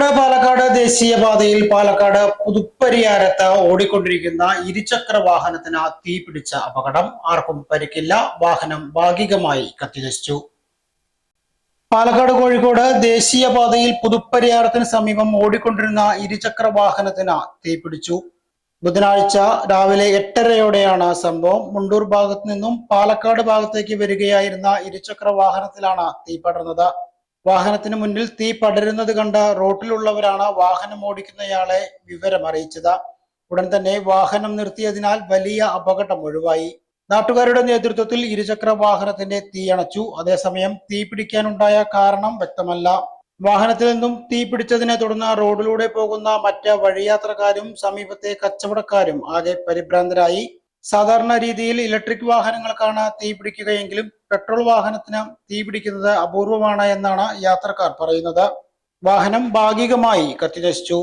കോഴിക്കോട് പാലക്കാട് ദേശീയപാതയിൽ പാലക്കാട് പുതുപ്പരിയാരത്ത് ഓടിക്കൊണ്ടിരിക്കുന്ന ഇരുചക്ര വാഹനത്തിന് തീ പിടിച്ച അപകടം. ആർക്കും പരിക്കില്ല. വാഹനം ഭാഗികമായി കത്തിനശിച്ചു. പാലക്കാട് കോഴിക്കോട് ദേശീയപാതയിൽ പുതുപ്പരിയാരത്തിന് സമീപം ഓടിക്കൊണ്ടിരുന്ന ഇരുചക്ര വാഹനത്തിന് തീ പിടിച്ചു. ബുധനാഴ്ച രാവിലെ എട്ടരയോടെയാണ് സംഭവം. മുണ്ടൂർ ഭാഗത്തു നിന്നും പാലക്കാട് ഭാഗത്തേക്ക് വരികയായിരുന്ന ഇരുചക്ര വാഹനത്തിലാണ് തീ പടർന്നത്. വാഹനത്തിന് മുന്നിൽ തീ പടരുന്നത് കണ്ട റോട്ടിലുള്ളവരാണ് വാഹനം ഓടിക്കുന്നയാളെ വിവരം അറിയിച്ചത്. ഉടൻ തന്നെ വാഹനം നിർത്തിയതിനാൽ വലിയ അപകടം ഒഴിവായി. നാട്ടുകാരുടെ നേതൃത്വത്തിൽ ഇരുചക്ര വാഹനത്തിന്റെ തീ അണച്ചു. അതേസമയം തീ പിടിക്കാനുണ്ടായ കാരണം വ്യക്തമല്ല. വാഹനത്തിൽ നിന്നും തീ പിടിച്ചതിനെ തുടർന്ന് റോഡിലൂടെ പോകുന്ന മറ്റ് വഴിയാത്രക്കാരും സമീപത്തെ കച്ചവടക്കാരും ആകെ പരിഭ്രാന്തരായി. സാധാരണ രീതിയിൽ ഇലക്ട്രിക് വാഹനങ്ങൾക്കാണ് തീ പിടിക്കുകയെങ്കിലും പെട്രോൾ വാഹനത്തിന് തീ പിടിക്കുന്നത് അപൂർവമാണ് എന്നാണ് യാത്രക്കാർ പറയുന്നത്. വാഹനം ഭാഗികമായി കത്തിനശിച്ചു.